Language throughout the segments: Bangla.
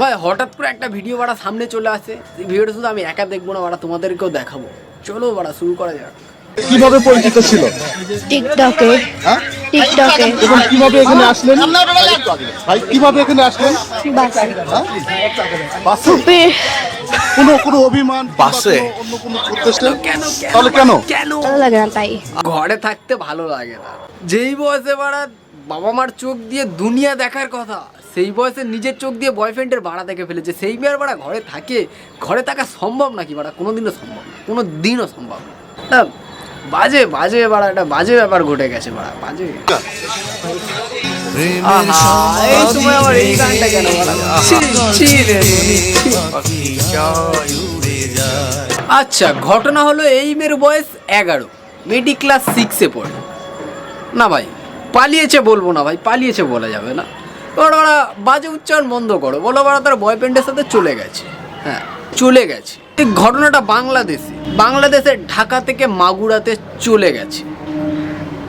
ভাই হঠাৎ করে একটা ভিডিও বাড়া সামনে চলে আসে। এই ভিডিওটা শুধু আমি একা দেখব না বাড়া তোমাদেরকেও দেখাবো। চলো বাড়া শুরু করা যাক। কীভাবে পরিচিত ছিল? টিকটকে। হ্যাঁ? টিকটকে। এবং কীভাবে এখানে আসলেন? ভাই কীভাবে এখানে আসলেন? বাস। বাসে? ফুপির কোনো কোনো অভিমান? বাসে? অন্য কোনো উদ্দেশ্যে কেন কেন তাহলে কেন? কেন? ভালো লাগে না তাই। ঘরে থাকতে ভালো লাগে না। যেই বয়সে বাড়া বাবা মার চোখ দিয়ে দুনিয়া দেখার কথা সেই বয়সে নিজের চোখ দিয়ে বয়ফ্রেন্ডের ভাড়া দেখে ফেলেছে। সেই মেয়ের বাড়া ঘরে থাকে ঘরে থাকা সম্ভব নাকি বাড়া? কোনো দিনও সম্ভব না কোনো দিনও সম্ভব না। বাজে বাজে বাড়া একটা বাজে ব্যাপার ঘটে গেছে বাড়া বাজে। এই সময় আবার এই গানটা কেন। আচ্ছা ঘটনা হলো এই মেয়ের বয়স এগারো মেয়েটি ক্লাস সিক্সে পড়ে। না ভাই পালিয়েছে বলব না ভাই পালিয়েছে বলা যাবে না। ওরা ওরা বাজে উচ্চারণ বন্ধ করো। বলো ওরা তার বয়ফ্রেন্ডের সাথে চলে গেছে। হ্যাঁ চলে গেছে। এই ঘটনাটা বাংলাদেশে। বাংলাদেশের ঢাকা থেকে মাগুরাতে চলে গেছে।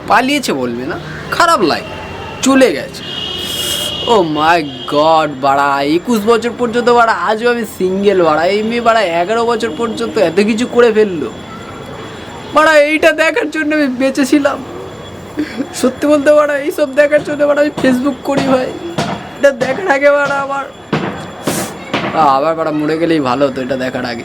পালিয়েছে বলবে না, খারাপ লাগে। চলে গেছে। ও মাই গড বাড়া, একুশ বছর পর্যন্ত বাড়া, আজও আমি সিঙ্গেল বাড়া, এই মেয়ে বাড়া এগারো বছর পর্যন্ত এত কিছু করে ফেলল। বাড়া, এইটা দেখার জন্য আমি বেঁচেছিলাম সত্যি বলতে পারা এইসব দেখার জন্য বাড়া আমি ফেসবুক করি ভাই। আগে বাড়া আবার আবার বাড়া মরে গেলেই ভালো হতো এটা দেখার আগে।